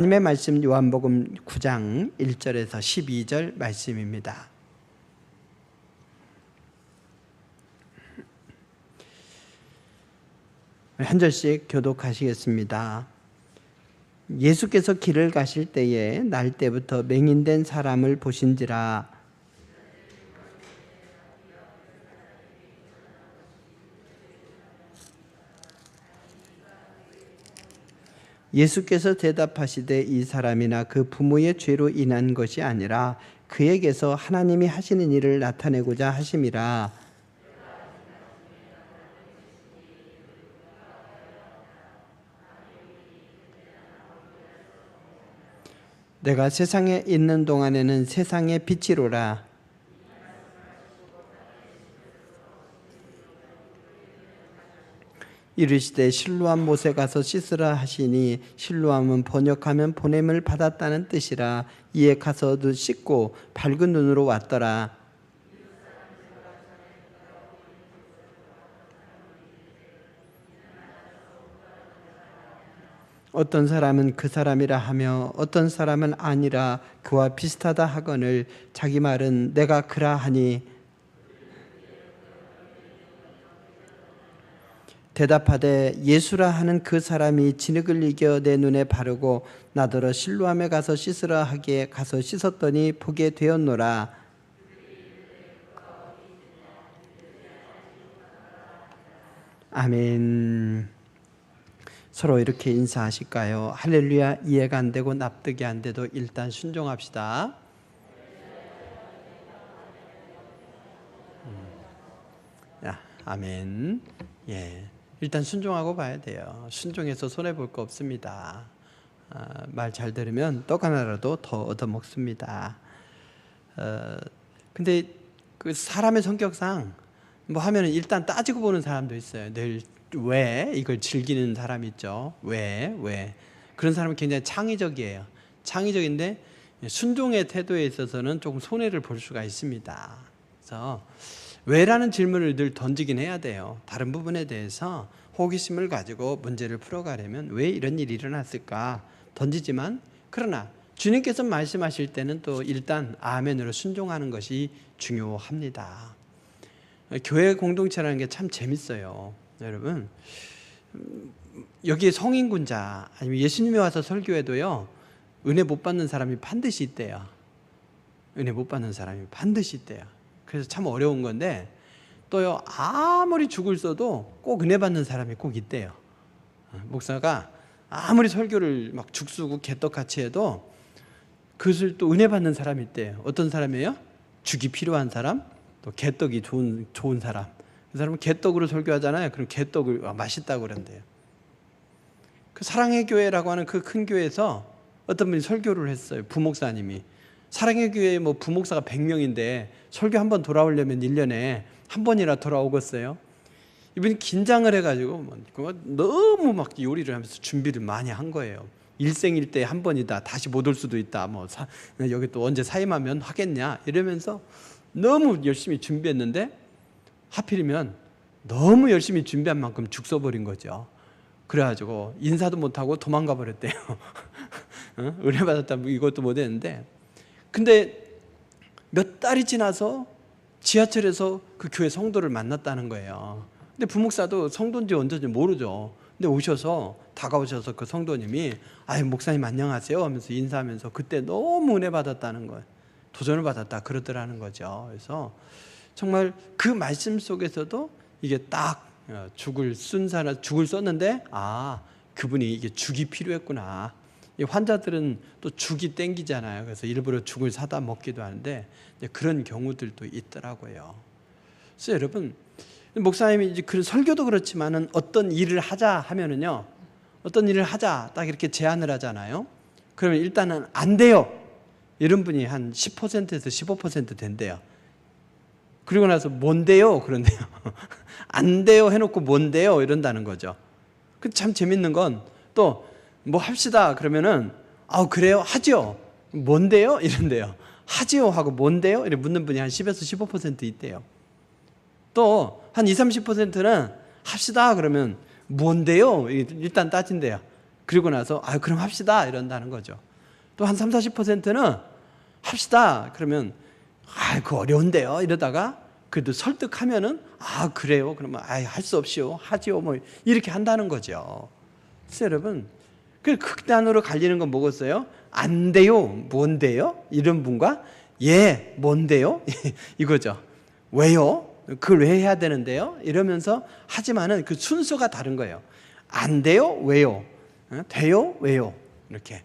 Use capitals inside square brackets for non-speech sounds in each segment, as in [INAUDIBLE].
하나님의 말씀 요한복음 9장 1절에서 12절 말씀입니다. 한 절씩 교독하시겠습니다. 예수께서 길을 가실 때에 날 때부터 맹인된 사람을 보신지라 예수께서 대답하시되 이 사람이나 그 부모의 죄로 인한 것이 아니라 그에게서 하나님이 하시는 일을 나타내고자 하심이라. 내가 세상에 있는 동안에는 세상의 빛이로라 이르시되 실로암 못에 가서 씻으라 하시니 실로암은 번역하면 보냄을 받았다는 뜻이라 이에 가서도 씻고 밝은 눈으로 왔더라. 어떤 사람은 그 사람이라 하며 어떤 사람은 아니라 그와 비슷하다 하거늘 자기 말은 내가 그라 하니 대답하되 예수라 하는 그 사람이 진흙을 이겨 내 눈에 바르고 나더러 실로함에 가서 씻으라 하기에 가서 씻었더니 보게 되었노라 아멘 서로 이렇게 인사하실까요? 할렐루야 이해가 안 되고 납득이 안 돼도 일단 순종합시다. 음. 야, 아멘. 예, 일단 순종하고 봐야 돼요. 순종해서 손해 볼 거 없습니다. 아, 말잘 들으면 떡 하나라도 더 얻어 먹습니다. 어, 근데 그 사람의 성격상 뭐 하면은 일단 따지고 보는 사람도 있어요. 늘 왜 이걸 즐기는 사람 있죠. 왜 왜? 그런 사람은 굉장히 창의적이에요. 창의적인데 순종의 태도에 있어서는 조금 손해를 볼 수가 있습니다. 그래서 왜라는 질문을 늘 던지긴 해야 돼요. 다른 부분에 대해서 호기심을 가지고 문제를 풀어가려면 왜 이런 일이 일어났을까 던지지만 그러나 주님께서 말씀하실 때는 또 일단 아멘으로 순종하는 것이 중요합니다. 교회 공동체라는 게 참 재밌어요. 여러분 음, 여기에 성인군자 아니면 예수님이 와서 설교해도요 은혜 못 받는 사람이 반드시 있대요. 은혜 못 받는 사람이 반드시 있대요. 그래서 참 어려운 건데 또요 아무리 죽을 써도 꼭 은혜 받는 사람이 꼭 있대요. 어, 목사가 아무리 설교를 막 죽쓰고 개떡같이 해도 그것을 또 은혜 받는 사람이 있대요. 어떤 사람이에요? 죽이 필요한 사람, 또 개떡이 좋은 좋은 사람. 그 사람은 개떡으로 설교하잖아요. 그럼 개떡을 아, 맛있다고 그런대요. 그 사랑의 교회라고 하는 그 큰 교회에서 어떤 분이 설교를 했어요. 부목사님이. 사랑의 교회 뭐 부목사가 100명인데 설교 한 번 돌아오려면 1년에 한 번이나 돌아오겠어요. 이분이 긴장을 해가지고 뭐 너무 막 요리를 하면서 준비를 많이 한 거예요. 일생일 때 한 번이다. 다시 못 올 수도 있다. 뭐 사, 여기 또 언제 사임하면 하겠냐 이러면서 너무 열심히 준비했는데 하필이면 너무 열심히 준비한 만큼 죽 써버린 거죠. 그래가지고 인사도 못하고 도망가 버렸대요. 어? 은혜 받았다 뭐 이것도 못했는데 근데 몇 달이 지나서 지하철에서 그 교회 성도를 만났다는 거예요. 근데 부목사도 성도인지 언제인지 모르죠. 근데 오셔서 다가오셔서 그 성도님이 아유 목사님 안녕하세요 하면서 인사하면서 그때 너무 은혜 받았다는 거예요. 도전을 받았다 그러더라는 거죠. 그래서 정말 그 말씀 속에서도 이게 딱 어, 죽을 쓴 사람 죽을 썼는데 아 그분이 이게 죽이 필요했구나. 이 환자들은 또 죽이 땡기잖아요. 그래서 일부러 죽을 사다 먹기도 하는데 그런 경우들도 있더라고요. 그래서 여러분 목사님이 이제 그런 설교도 그렇지만은 어떤 일을 하자 하면은요. 어떤 일을 하자 딱 이렇게 제안을 하잖아요. 그러면 일단은 안 돼요. 이런 분이 한 10%에서 15% 된대요. 그리고 나서 뭔데요? 그런데요. [LAUGHS] 안 돼요 해놓고 뭔데요? 이런다는 거죠. 그 참 재밌는 건 또 뭐 합시다 그러면은 아 그래요 하죠. 뭔데요? [LAUGHS] 이런데요. 하지요 하고 뭔데요? 이렇게 묻는 분이 한 10에서 15% 있대요. 또 한 20, 30%는 합시다 그러면 뭔데요? 일단 따진대요. 그리고 나서 아 그럼 합시다 이런다는 거죠. 또 한 3, 40%는 합시다. 그러면 아, 그 어려운데요. 이러다가 그래도 설득하면은 아, 그래요. 그러면 아, 할 수 없이요. 하지요. 뭐 이렇게 한다는 거죠. 여러분 그 극단으로 갈리는 건 뭐겠어요? 안 돼요. 뭔데요? 이런 분과 예, 뭔데요? [LAUGHS] 이거죠. 왜요? 그걸 왜 해야 되는데요? 이러면서 하지만은 그 순서가 다른 거예요. 안 돼요? 왜요? 어? 돼요? 왜요? 이렇게.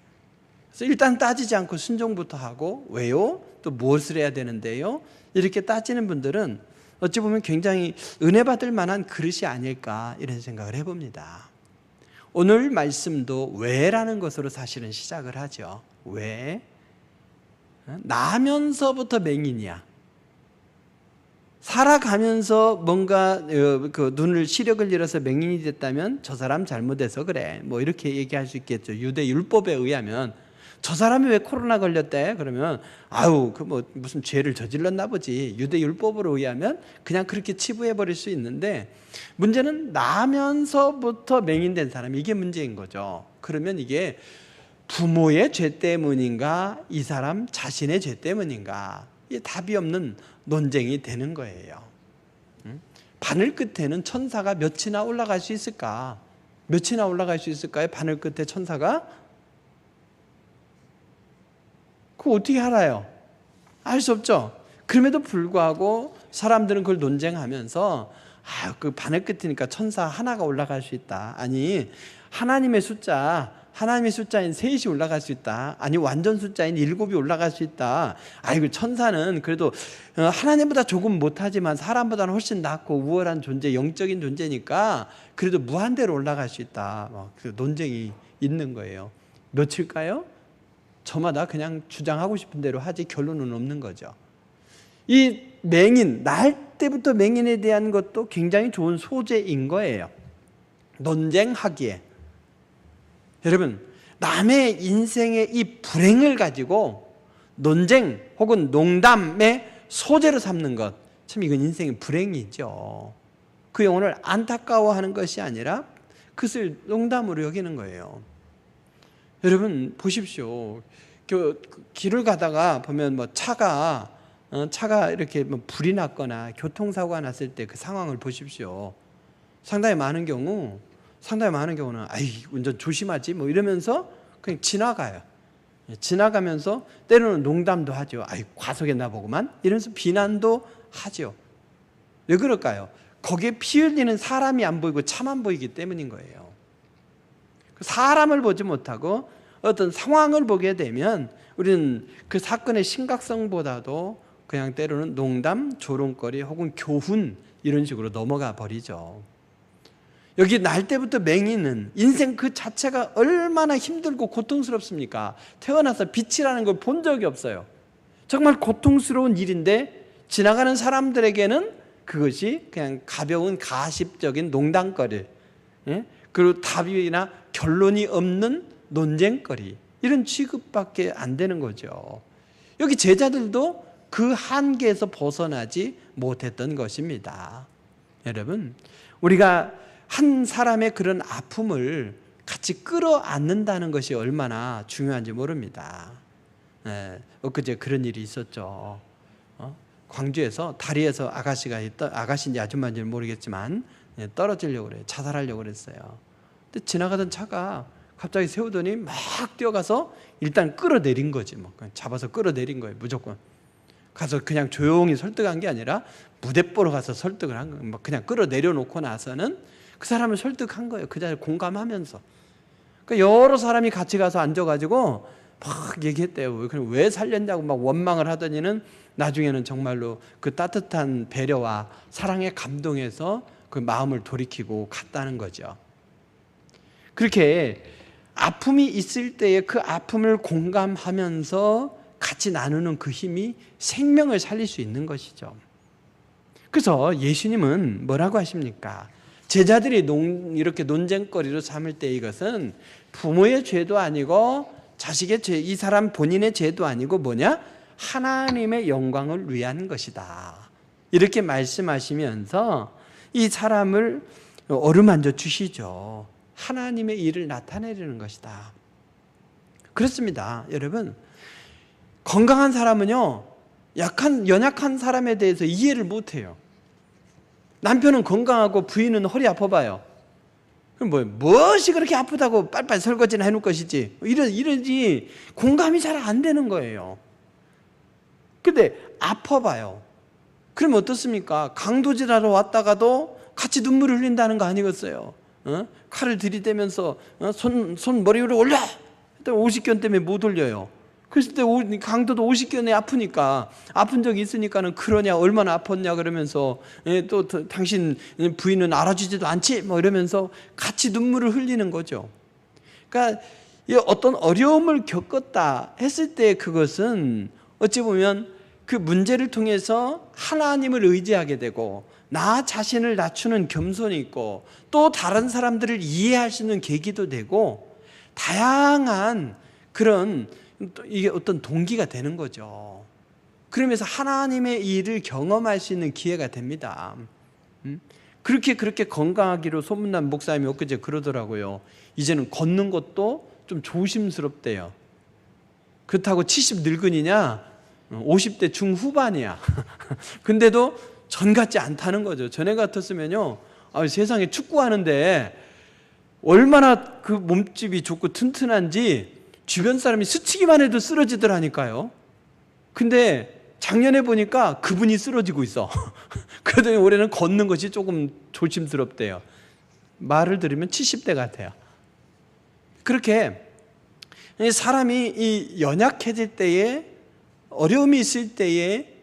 그래서 일단 따지지 않고 순종부터 하고 왜요? 또 무엇을 해야 되는데요? 이렇게 따지는 분들은 어찌 보면 굉장히 은혜 받을 만한 그릇이 아닐까 이런 생각을 해봅니다. 오늘 말씀도 왜라는 것으로 사실은 시작을 하죠. 왜? 어? 나면서부터 맹인이야. 살아가면서 뭔가 어, 그 눈을 시력을 잃어서 맹인이 됐다면 저 사람 잘못해서 그래. 뭐 이렇게 얘기할 수 있겠죠. 유대 율법에 의하면 저 사람이 왜 코로나 걸렸대? 그러면 아우 그뭐 무슨 죄를 저질렀나 보지. 유대 율법으로 의하면 그냥 그렇게 치부해 버릴 수 있는데 문제는 나면서부터 맹인된 사람 이게 문제인 거죠. 그러면 이게 부모의 죄 때문인가 이 사람 자신의 죄 때문인가 이 답이 없는 논쟁이 되는 거예요. 바늘 끝에는 천사가 몇이나 올라갈 수 있을까? 몇이나 올라갈 수 있을까요? 바늘 끝에 천사가 그거 어떻게 알아요? 알 수 없죠. 그럼에도 불구하고 사람들은 그걸 논쟁하면서 아, 그 바늘 끝이니까 천사 하나가 올라갈 수 있다. 아니, 하나님의 숫자, 하나님의 숫자인 셋이 올라갈 수 있다. 아니, 완전 숫자인 일곱이 올라갈 수 있다. 아이고, 천사는 그래도 어, 하나님보다 조금 못하지만 사람보다는 훨씬 낫고 우월한 존재, 영적인 존재니까 그래도 무한대로 올라갈 수 있다. 그 논쟁이 있는 거예요. 며칠까요? 저마다 그냥 주장하고 싶은 대로 하지 결론은 없는 거죠. 이 맹인, 날 때부터 맹인에 대한 것도 굉장히 좋은 소재인 거예요. 논쟁하기에. 여러분, 남의 인생의 이 불행을 가지고 논쟁 혹은 농담의 소재로 삼는 것. 참 이건 인생의 불행이죠. 그 영혼을 안타까워하는 것이 아니라 그것을 농담으로 여기는 거예요. 여러분 보십시오. 그 길을 가다가 보면 뭐 차가 어, 차가 이렇게 뭐 불이 났거나 교통사고가 났을 때 그 상황을 보십시오. 상당히 많은 경우 상당히 많은 경우는 아이 운전 조심하지 뭐 이러면서 그냥 지나가요. 예, 지나가면서 때로는 농담도 하죠. 아이 과속했나 보구만 이러면서 비난도 하죠. 왜 그럴까요? 거기에 피 흘리는 사람이 안 보이고 차만 보이기 때문인 거예요. 그 사람을 보지 못하고 어떤 상황을 보게 되면 우리는 그 사건의 심각성보다도 그냥 때로는 농담, 조롱거리 혹은 교훈 이런 식으로 넘어가 버리죠. 여기 날 때부터 맹인은 인생 그 자체가 얼마나 힘들고 고통스럽습니까? 태어나서 빛이라는 걸 본 적이 없어요. 정말 고통스러운 일인데 지나가는 사람들에게는 그것이 그냥 가벼운 가십적인 농담거리, 예? 그리고 답이나 결론이 없는 논쟁거리 이런 취급밖에 안 되는 거죠. 여기 제자들도 그 한계에서 벗어나지 못했던 것입니다. 여러분, 우리가 한 사람의 그런 아픔을 같이 끌어안는다는 것이 얼마나 중요한지 모릅니다. 예, 엊그제 그런 일이 있었죠. 어? 광주에서 다리에서 아가씨가 아가씨인지 아줌마인지 모르겠지만 예, 떨어지려고 그래요. 자살하려고 그랬어요. 근데 지나가던 차가 갑자기 세우더니 막 뛰어가서 일단 끌어내린 거지 뭐. 잡아서 끌어내린 거예요 무조건. 가서 그냥 조용히 설득한 게 아니라 무대 보러 가서 설득을 한 거예요 뭐 그냥 끌어내려 놓고 나서는 그 사람을 설득한 거예요 그 자리에 공감하면서. 그러니까 여러 사람이 같이 가서 앉아가지고 막 얘기했대요. 왜 살렸냐고 막 원망을 하더니는 나중에는 정말로 그 따뜻한 배려와 사랑에 감동해서 그 마음을 돌이키고 갔다는 거죠. 그렇게 아픔이 있을 때에 그 아픔을 공감하면서 같이 나누는 그 힘이 생명을 살릴 수 있는 것이죠. 그래서 예수님은 뭐라고 하십니까? 제자들이 논, 이렇게 논쟁거리로 삼을 때 이것은 부모의 죄도 아니고 자식의 죄, 이 사람 본인의 죄도 아니고 뭐냐? 하나님의 영광을 위한 것이다. 이렇게 말씀하시면서 이 사람을 어루만져 주시죠. 하나님의 일을 나타내려는 것이다. 그렇습니다. 여러분, 건강한 사람은요, 약한, 연약한 사람에 대해서 이해를 못 해요. 남편은 건강하고 부인은 허리 아파봐요. 그럼 뭐, 무엇이 그렇게 아프다고 빨빨 설거지나 해놓을 것이지. 이러, 이러지, 공감이 잘 안 되는 거예요. 근데 아파봐요. 그러면 어떻습니까? 강도질하러 왔다가도 같이 눈물을 흘린다는 거 아니겠어요? 어? 칼을 들이대면서 어? 손, 손 머리 위로 올려! 오십견 때문에 못 올려요. 그랬을 때 오- 강도도 오십견에 아프니까 아픈 적이 있으니까는 그러냐 얼마나 아팠냐 그러면서 예, 또 더- 당신 부인은 알아주지도 않지 뭐 이러면서 같이 눈물을 흘리는 거죠. 그러니까 이 어떤 어려움을 겪었다 했을 때 그것은 어찌 보면 그 문제를 통해서 하나님을 의지하게 되고 나 자신을 낮추는 겸손이 있고 또 다른 사람들을 이해할 수 있는 계기도 되고 다양한 그런 또 이게 어떤 동기가 되는 거죠. 그러면서 하나님의 일을 경험할 수 있는 기회가 됩니다. 음? 그렇게 그렇게 건강하기로 소문난 목사님이 엊그제 그러더라고요. 이제는 걷는 것도 좀 조심스럽대요. 그렇다고 70 늙은이냐? 50대 중후반이야. [LAUGHS] 근데도 전 같지 않다는 거죠. 전에 같았으면요. 아, 세상에 축구하는데 얼마나 그 몸집이 좋고 튼튼한지 주변 사람이 스치기만 해도 쓰러지더라니까요. 근데 작년에 보니까 그분이 쓰러지고 있어. [LAUGHS] 그러더니 올해는 걷는 것이 조금 조심스럽대요. 말을 들으면 70대 같아요. 그렇게 이 사람이 이 연약해질 때에 어려움이 있을 때에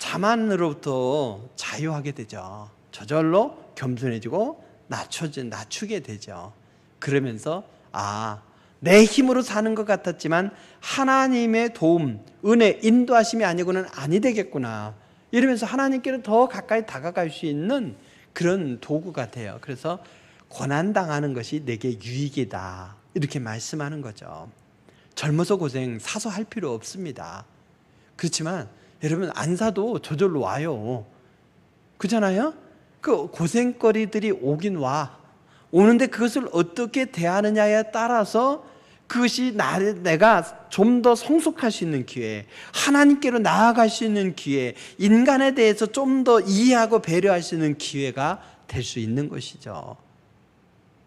자만으로부터 자유하게 되죠. 저절로 겸손해지고 낮춰지 낮추게 되죠. 그러면서 아, 내 힘으로 사는 것 같았지만 하나님의 도움, 은혜, 인도하심이 아니고는 아니 되겠구나. 이러면서 하나님께로 더 가까이 다가갈 수 있는 그런 도구가 돼요. 그래서 고난 당하는 것이 내게 유익이다. 이렇게 말씀하는 거죠. 젊어서 고생 사서 할 필요 없습니다. 그렇지만 여러분 안 사도 저절로 와요. 그잖아요? 그 고생거리들이 오긴 와. 오는데 그것을 어떻게 대하느냐에 따라서 그것이 나, 내가 좀 더 성숙할 수 있는 기회, 하나님께로 나아갈 수 있는 기회, 인간에 대해서 좀 더 이해하고 배려할 수 있는 기회가 될 수 있는 것이죠.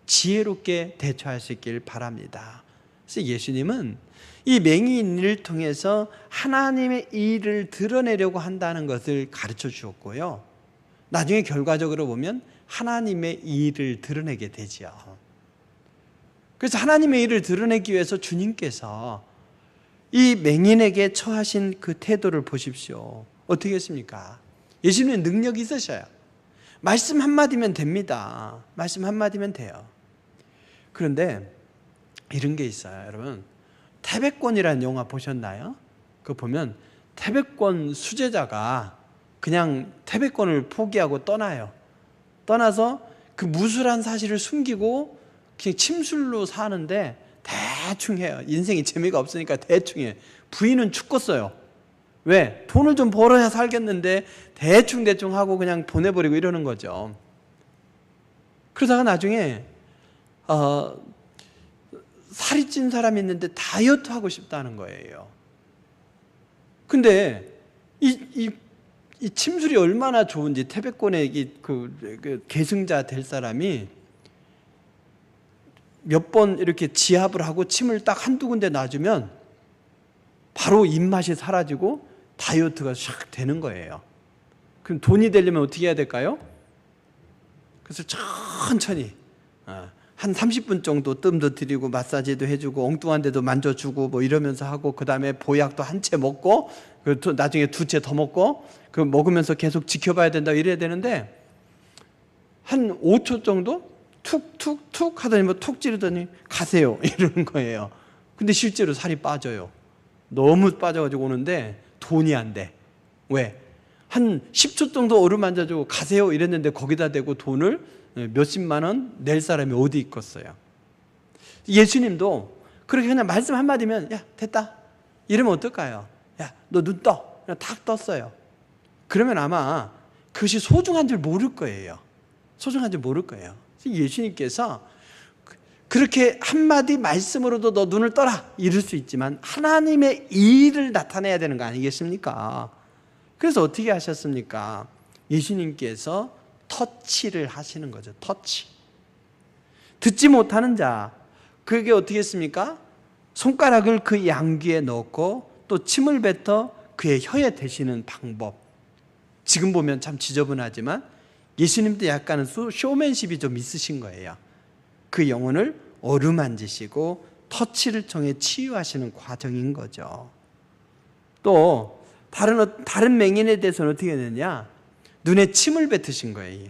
지혜롭게 대처할 수 있길 바랍니다. 그래서 예수님은 이 맹인을 통해서 하나님의 일을 드러내려고 한다는 것을 가르쳐 주었고요. 나중에 결과적으로 보면 하나님의 일을 드러내게 되죠. 그래서 하나님의 일을 드러내기 위해서 주님께서 이 맹인에게 처하신 그 태도를 보십시오. 어떻게 했습니까? 예수님은 능력이 있으셔요. 말씀 한마디면 됩니다. 말씀 한마디면 돼요. 그런데 이런 게 있어요, 여러분. 태백권이라는 영화 보셨나요? 그거 보면 태백권 수제자가 그냥 태백권을 포기하고 떠나요. 떠나서 그 무술한 사실을 숨기고 그냥 침술로 사는데 대충 해요. 인생이 재미가 없으니까 대충 해. 부인은 죽겠어요. 왜? 돈을 좀 벌어야 살겠는데 대충 대충 하고 그냥 보내버리고 이러는 거죠. 그러다가 나중에 어, 살이 찐 사람이 있는데 다이어트 하고 싶다는 거예요. 근데 이, 이, 이 침술이 얼마나 좋은지 태백권의 이 그, 그 계승자 될 사람이 몇 번 이렇게 지압을 하고 침을 딱 한두 군데 놔주면 바로 입맛이 사라지고 다이어트가 샥 되는 거예요. 그럼 돈이 되려면 어떻게 해야 될까요? 그래서 천천히 어, 한 30분 정도 뜸도 들이고 마사지도 해주고 엉뚱한 데도 만져주고 뭐 이러면서 하고 그 다음에 보약도 한 채 먹고 그또 나중에 두 채 더 먹고 그 먹으면서 계속 지켜봐야 된다 이래야 되는데 한 5초 정도 툭툭툭 하더니 뭐 툭 찌르더니 가세요 [LAUGHS] 이러는 거예요. 근데 실제로 살이 빠져요. 너무 빠져가지고 오는데 돈이 안 돼. 왜? 한 10초 정도 어루만져주고 가세요 이랬는데 거기다 대고 돈을 몇십만 원 낼 사람이 어디 있겠어요. 예수님도 그렇게 그냥 말씀 한마디면 야 됐다 이러면 어떨까요? 야 너 눈 떠. 그냥 탁 떴어요. 그러면 아마 그것이 소중한 줄 모를 거예요. 소중한 줄 모를 거예요. 예수님께서 그렇게 한마디 말씀으로도 너 눈을 떠라 이럴 수 있지만 하나님의 일을 나타내야 되는 거 아니겠습니까? 그래서 어떻게 하셨습니까? 예수님께서 터치를 하시는 거죠. 터치. 듣지 못하는 자, 그게 어떻게 했습니까? 손가락을 그 양귀에 넣고 또 침을 뱉어 그의 혀에 대시는 방법. 지금 보면 참 지저분하지만 예수님도 약간은 쇼- 쇼맨십이 좀 있으신 거예요. 그 영혼을 어루만지시고 터치를 통해 치유하시는 과정인 거죠. 또 다른 어- 다른 맹인에 대해서는 어떻게 했느냐? 눈에 침을 뱉으신 거예요.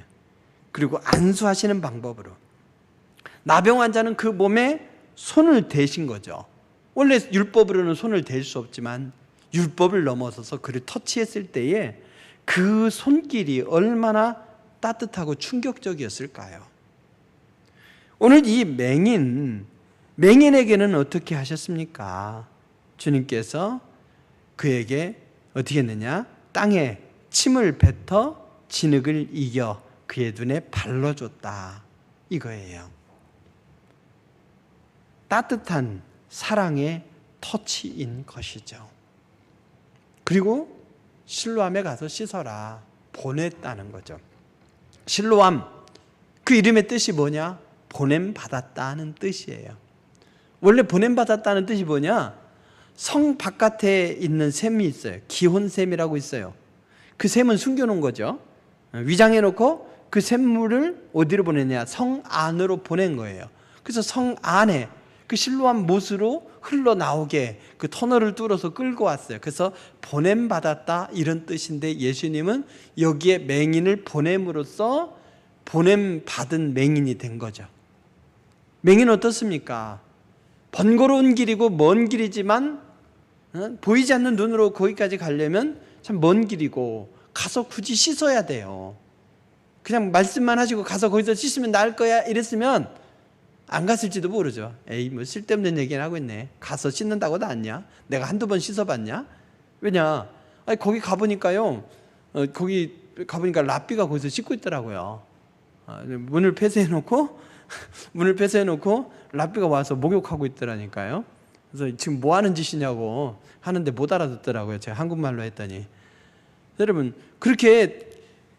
그리고 안수하시는 방법으로 나병 환자는 그 몸에 손을 대신 거죠. 원래 율법으로는 손을 댈 수 없지만 율법을 넘어서서 그를 터치했을 때에 그 손길이 얼마나 따뜻하고 충격적이었을까요? 오늘 이 맹인, 맹인에게는 어떻게 하셨습니까? 주님께서 그에게 어떻게 했느냐? 땅에 침을 뱉어 진흙을 이겨 그의 눈에 발라줬다. 이거예요. 따뜻한 사랑의 터치인 것이죠. 그리고 실로암에 가서 씻어라. 보냈다는 거죠. 실로암 그 이름의 뜻이 뭐냐? 보냄 받았다는 뜻이에요. 원래 보냄 받았다는 뜻이 뭐냐? 성 바깥에 있는 샘이 있어요. 기혼샘이라고 있어요. 그 샘은 숨겨놓은 거죠. 위장해 놓고 그 샘물을 어디로 보내냐? 성 안으로 보낸 거예요. 그래서 성 안에 그 실로암 못으로 흘러 나오게 그 터널을 뚫어서 끌고 왔어요. 그래서 보냄 받았다 이런 뜻인데 예수님은 여기에 맹인을 보냄으로써 보냄 받은 맹인이 된 거죠. 맹인 어떻습니까? 번거로운 길이고 먼 길이지만 어? 보이지 않는 눈으로 거기까지 가려면 참 먼 길이고 가서 굳이 씻어야 돼요. 그냥 말씀만 하시고 가서 거기서 씻으면 나을 거야 이랬으면 안 갔을지도 모르죠. 에이 뭐 쓸데없는 얘기는 하고 있네. 가서 씻는다고 나왔냐? 내가 한두 번 씻어봤냐? 왜냐? 아니 거기 가보니까요. 어, 거기 가보니까 라삐가 거기서 씻고 있더라고요. 아, 문을 폐쇄해놓고 [LAUGHS] 문을 폐쇄해놓고 라삐가 와서 목욕하고 있더라니까요. 그래서 지금 뭐 하는 짓이냐고 하는데 못 알아듣더라고요. 제가 한국말로 했더니 여러분 그렇게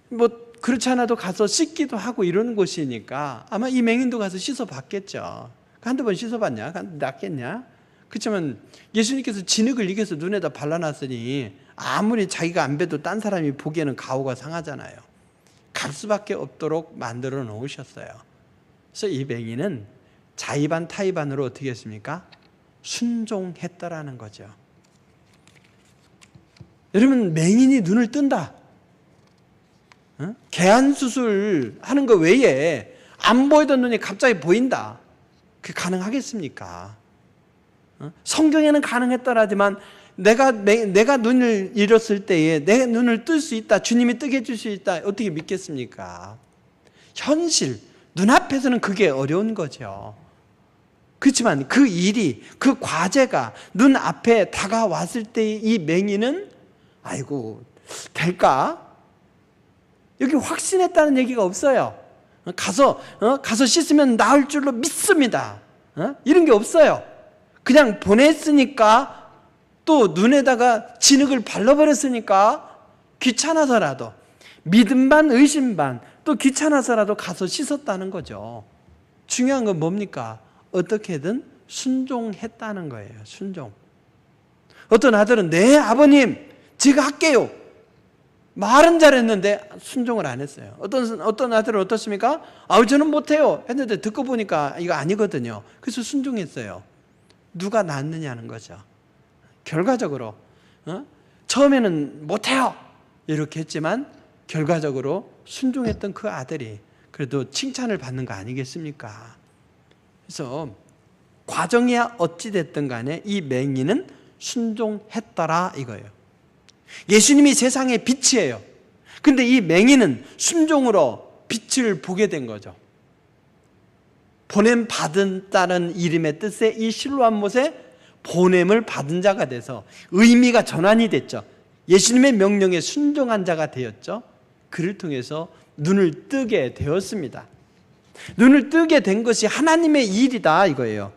뭐 그렇지 않아도 가서 씻기도 하고 이러는 곳이니까 아마 이 맹인도 가서 씻어 봤겠죠. 한두 번 씻어 봤냐? 낫겠냐? 그렇지만 예수님께서 진흙을 이겨서 눈에다 발라놨으니 아무리 자기가 안 봬도 딴 사람이 보기에는 가오가 상하잖아요. 갈 수밖에 없도록 만들어 놓으셨어요. 그래서 이 맹인은 자의반 타의반으로 어떻게 했습니까? 순종했더라는 거죠. 여러분 맹인이 눈을 뜬다. 어? 개안 수술 하는 거 외에 안 보이던 눈이 갑자기 보인다. 그 가능하겠습니까? 어? 성경에는 가능했더라지만 내가 내, 내가 눈을 잃었을 때에 내 눈을 뜰 수 있다. 주님이 뜨게 해줄 수 있다. 어떻게 믿겠습니까? 현실 눈앞에서는 그게 어려운 거죠. 그렇지만 그 일이 그 과제가 눈 앞에 다가왔을 때 이 맹인은 아이고 될까? 여기 확신했다는 얘기가 없어요. 가서 어? 가서 씻으면 나을 줄로 믿습니다. 어? 이런 게 없어요. 그냥 보냈으니까 또 눈에다가 진흙을 발라버렸으니까 귀찮아서라도 믿음 반 의심 반또 귀찮아서라도 가서 씻었다는 거죠. 중요한 건 뭡니까? 어떻게든 순종했다는 거예요. 순종. 어떤 아들은 네 아버님 제가 할게요. 말은 잘했는데 순종을 안 했어요. 어떤 어떤 아들은 어떻습니까? 아, 저는 못해요. 했는데 듣고 보니까 이거 아니거든요. 그래서 순종했어요. 누가 낫느냐는 거죠. 결과적으로 어? 처음에는 못해요 이렇게 했지만 결과적으로 순종했던 그 아들이 그래도 칭찬을 받는 거 아니겠습니까? 그래서 과정이야 어찌 됐든 간에 이 맹인은 순종했더라 이거예요. 예수님이 세상의 빛이에요. 근데 이 맹인은 순종으로 빛을 보게 된 거죠. 보냄 받은 다는 이름의 뜻에 이 실로암 못에 보냄을 받은 자가 돼서 의미가 전환이 됐죠. 예수님의 명령에 순종한 자가 되었죠. 그를 통해서 눈을 뜨게 되었습니다. 눈을 뜨게 된 것이 하나님의 일이다 이거예요.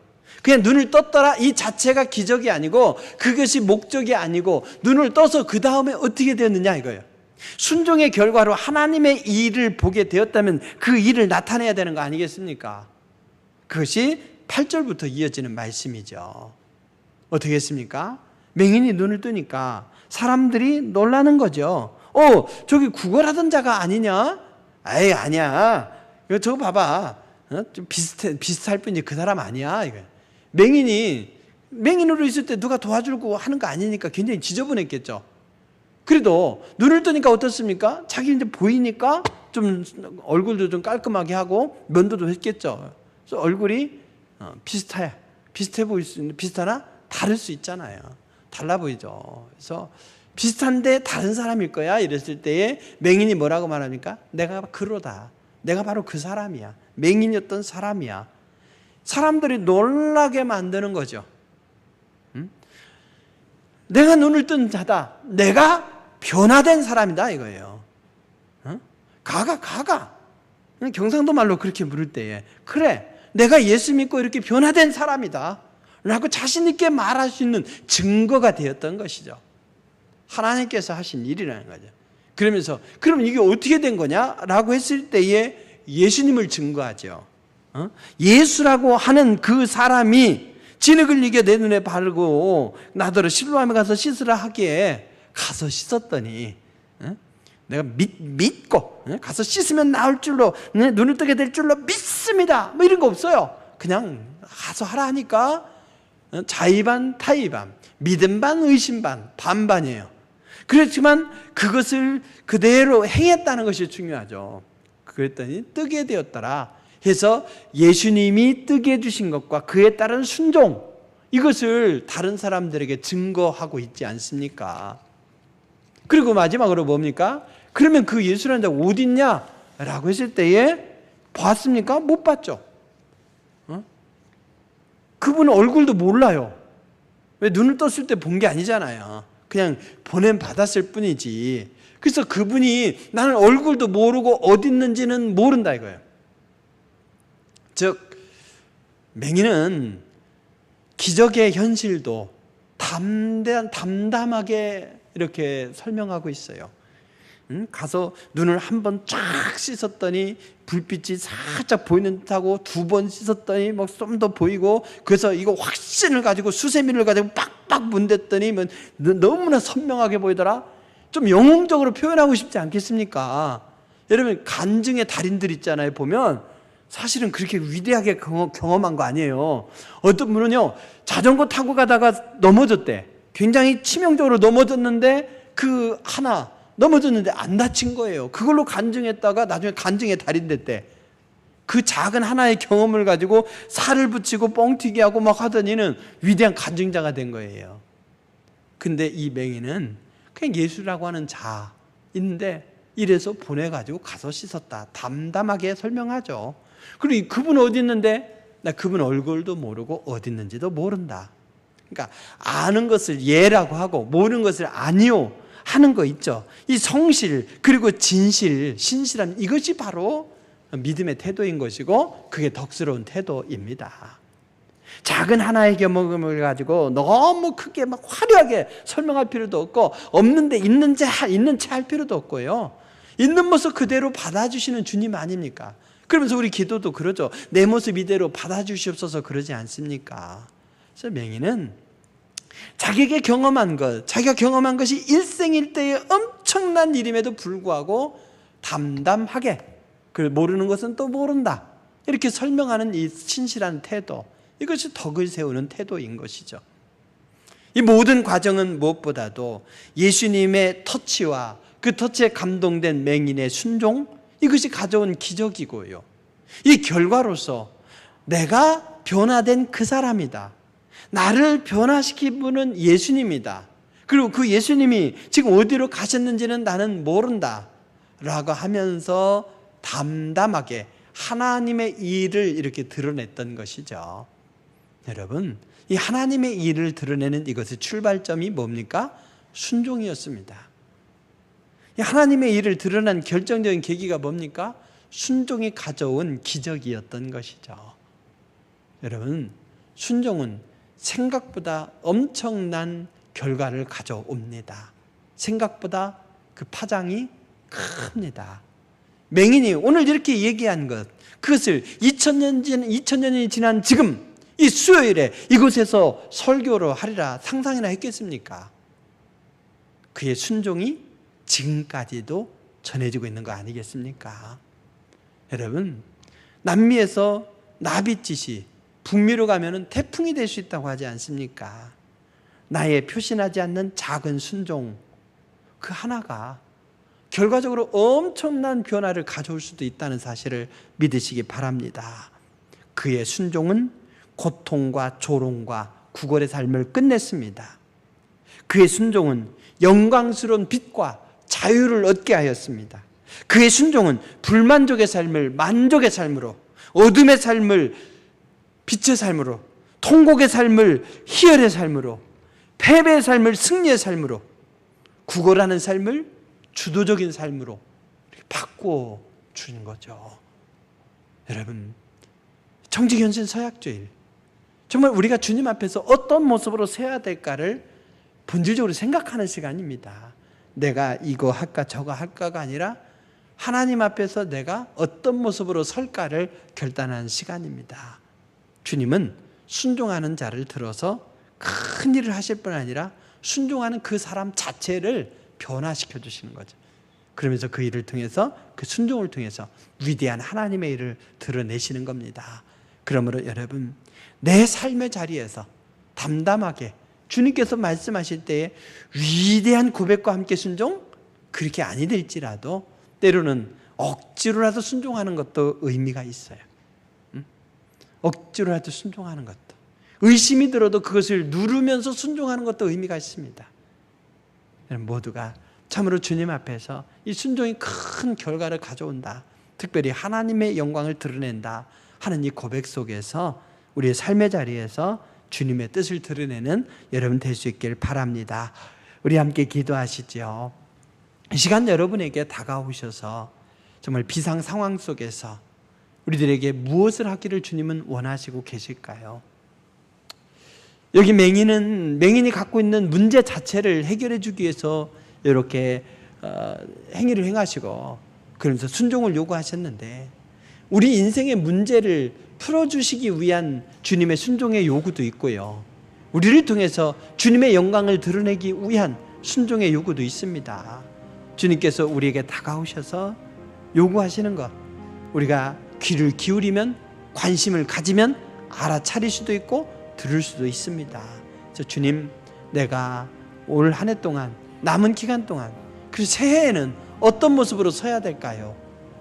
그냥 눈을 떴더라 이 자체가 기적이 아니고 그것이 목적이 아니고 눈을 떠서 그 다음에 어떻게 되었느냐 이거예요. 순종의 결과로 하나님의 일을 보게 되었다면 그 일을 나타내야 되는 거 아니겠습니까? 그것이 8절부터 이어지는 말씀이죠. 어떻게 했습니까? 맹인이 눈을 뜨니까 사람들이 놀라는 거죠. 어, 저기 구걸하던 자가 아니냐? 에이, 아니야. 이거 저거 봐봐. 어? 좀 비슷해, 비슷할 뿐이지 그 사람 아니야. 이거. 맹인이, 맹인으로 있을 때 누가 도와주고 하는 거 아니니까 굉장히 지저분했겠죠. 그래도 눈을 뜨니까 어떻습니까? 자기 이제 보이니까 좀 얼굴도 좀 깔끔하게 하고 면도도 했겠죠. 그래서 얼굴이 어, 비슷해. 비슷해 보일 수 있는, 비슷하나? 다를 수 있잖아요. 달라 보이죠. 그래서 비슷한데 다른 사람일 거야. 이랬을 때에 맹인이 뭐라고 말합니까? 내가 그러다. 내가 바로 그 사람이야. 맹인이었던 사람이야. 사람들이 놀라게 만드는 거죠. 음? 내가 눈을 뜬 자다. 내가 변화된 사람이다 이거예요. 어? 가가 가가. 경상도 말로 그렇게 물을 때에 그래 내가 예수 믿고 이렇게 변화된 사람이다. 라고 자신 있게 말할 수 있는 증거가 되었던 것이죠. 하나님께서 하신 일이라는 거죠. 그러면서 그러면 이게 어떻게 된 거냐라고 했을 때에 예수님을 증거하죠. 어? 예수라고 하는 그 사람이 진흙을 이겨 내 눈에 바르고 나더러 실로암에 가서 씻으라 하기에 가서 씻었더니 어? 내가 믿, 믿고 어? 가서 씻으면 나올 줄로 네, 눈을 뜨게 될 줄로 믿습니다. 뭐 이런 거 없어요. 그냥 가서 하라 하니까 어? 자의반 타의반 믿음 반 의심 반 반반이에요. 그렇지만 그것을 그대로 행했다는 것이 중요하죠. 그랬더니 뜨게 되었더라. 해서 예수님이 뜨게 해주신 것과 그에 따른 순종 이것을 다른 사람들에게 증거하고 있지 않습니까? 그리고 마지막으로 뭡니까? 그러면 그 예수라는 자 어디 있냐? 라고 했을 때에 봤습니까? 못 봤죠. 어? 그분은 얼굴도 몰라요. 왜 눈을 떴을 때 본 게 아니잖아요. 그냥 보냄 받았을 뿐이지. 그래서 그분이 나는 얼굴도 모르고 어디 있는지는 모른다 이거예요. 즉 맹인은 기적의 현실도 담담, 담담하게 이렇게 설명하고 있어요. 응? 가서 눈을 한 번 쫙 씻었더니 불빛이 살짝 보이는 듯하고 두 번 씻었더니 뭐좀더 보이고 그래서 이거 확신을 가지고 수세미를 가지고 빡빡 문댔더니 뭐 너무나 선명하게 보이더라. 좀 영웅적으로 표현하고 싶지 않겠습니까? 여러분 간증의 달인들 있잖아요. 보면 사실은 그렇게 위대하게 경험한 거 아니에요. 어떤 분은요 자전거 타고 가다가 넘어졌대. 굉장히 치명적으로 넘어졌는데 그 하나 넘어졌는데 안 다친 거예요. 그걸로 간증했다가 나중에 간증의 달인 됐대. 그 작은 하나의 경험을 가지고 살을 붙이고 뻥튀기 하고 막 하더니는 위대한 간증자가 된 거예요. 근데 이 맹인은 그냥 예수라고 하는 자인데 이래서 보내가지고 가서 씻었다. 담담하게 설명하죠. 그리고 그분 어디 있는데 나 그분 얼굴도 모르고 어디 있는지도 모른다. 그러니까 아는 것을 예라고 하고 모르는 것을 아니요 하는 거 있죠. 이 성실 그리고 진실, 신실함 이것이 바로 믿음의 태도인 것이고 그게 덕스러운 태도입니다. 작은 하나의 경험을 가지고 너무 크게 막 화려하게 설명할 필요도 없고 없는데 있는지 있는 채 할 필요도 없고요. 있는 모습 그대로 받아주시는 주님 아닙니까? 그러면서 우리 기도도 그러죠. 내 모습 이대로 받아주시옵소서 그러지 않습니까? 그래서 맹인은 자기에게 경험한 것, 자기가 경험한 것이 일생일대의 엄청난 일임에도 불구하고 담담하게 그 모르는 것은 또 모른다. 이렇게 설명하는 이 신실한 태도. 이것이 덕을 세우는 태도인 것이죠. 이 모든 과정은 무엇보다도 예수님의 터치와 그 터치에 감동된 맹인의 순종 이것이 가져온 기적이고요. 이 결과로서 내가 변화된 그 사람이다. 나를 변화시킨 분은 예수님이다. 그리고 그 예수님이 지금 어디로 가셨는지는 나는 모른다. 라고 하면서 담담하게 하나님의 일을 이렇게 드러냈던 것이죠. 여러분, 이 하나님의 일을 드러내는 이것의 출발점이 뭡니까? 순종이었습니다. 하나님의 일을 드러난 결정적인 계기가 뭡니까? 순종이 가져온 기적이었던 것이죠. 여러분, 순종은 생각보다 엄청난 결과를 가져옵니다. 생각보다 그 파장이 큽니다. 맹인이 오늘 이렇게 얘기한 것, 그것을 2000년 진, 2000년이 지난 지금 이 수요일에 이곳에서 설교를 하리라 상상이나 했겠습니까? 그의 순종이 지금까지도 전해지고 있는 거 아니겠습니까? 여러분, 남미에서 나비짓이 북미로 가면은 태풍이 될 수 있다고 하지 않습니까? 나의 표신하지 않는 작은 순종, 그 하나가 결과적으로 엄청난 변화를 가져올 수도 있다는 사실을 믿으시기 바랍니다. 그의 순종은 고통과 조롱과 구걸의 삶을 끝냈습니다. 그의 순종은 영광스러운 빛과 자유를 얻게 하였습니다. 그의 순종은 불만족의 삶을 만족의 삶으로, 어둠의 삶을 빛의 삶으로, 통곡의 삶을 희열의 삶으로, 패배의 삶을 승리의 삶으로, 구걸하는 삶을 주도적인 삶으로 바꾸어 주는 거죠. 여러분, 정직현신 서약주일. 정말 우리가 주님 앞에서 어떤 모습으로 서야 될까를 본질적으로 생각하는 시간입니다. 내가 이거 할까 저거 할까가 아니라 하나님 앞에서 내가 어떤 모습으로 설까를 결단하는 시간입니다. 주님은 순종하는 자를 들어서 큰 일을 하실 뿐 아니라 순종하는 그 사람 자체를 변화시켜 주시는 거죠. 그러면서 그 일을 통해서 그 순종을 통해서 위대한 하나님의 일을 드러내시는 겁니다. 그러므로 여러분 내 삶의 자리에서 담담하게 주님께서 말씀하실 때에 위대한 고백과 함께 순종 그렇게 아니 될지라도 때로는 억지로라도 순종하는 것도 의미가 있어요. 응? 억지로라도 순종하는 것도 의심이 들어도 그것을 누르면서 순종하는 것도 의미가 있습니다. 모두가 참으로 주님 앞에서 이 순종이 큰 결과를 가져온다. 특별히 하나님의 영광을 드러낸다 하는 이 고백 속에서 우리의 삶의 자리에서 주님의 뜻을 드러내는 여러분 될 수 있길 바랍니다. 우리 함께 기도하시죠. 이 시간 여러분에게 다가오셔서 정말 비상 상황 속에서 우리들에게 무엇을 하기를 주님은 원하시고 계실까요? 여기 맹인은 맹인이 갖고 있는 문제 자체를 해결해 주기 위해서 이렇게 어, 행위를 행하시고 그러면서 순종을 요구하셨는데 우리 인생의 문제를 풀어주시기 위한 주님의 순종의 요구도 있고요. 우리를 통해서 주님의 영광을 드러내기 위한 순종의 요구도 있습니다. 주님께서 우리에게 다가오셔서 요구하시는 것, 우리가 귀를 기울이면 관심을 가지면 알아차릴 수도 있고 들을 수도 있습니다. 저 주님, 내가 올 한 해 동안 남은 기간 동안 그 새해에는 어떤 모습으로 서야 될까요?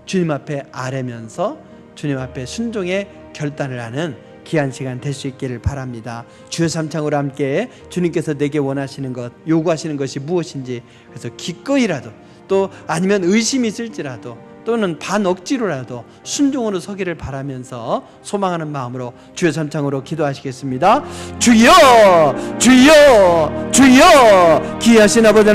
주님 앞에 아뢰면서 주님 앞에 순종의 결단을 하는 귀한 시간 될 수 있기를 바랍니다. 주여 삼창으로 함께 주님께서 내게 원하시는 것, 요구하시는 것이 무엇인지 그래서 기꺼이라도 또 아니면 의심이 있을지라도 또는 반 억지로라도 순종으로 서기를 바라면서 소망하는 마음으로 주여 삼창으로 기도하시겠습니다. 주여, 주여, 주여, 귀하신 아버지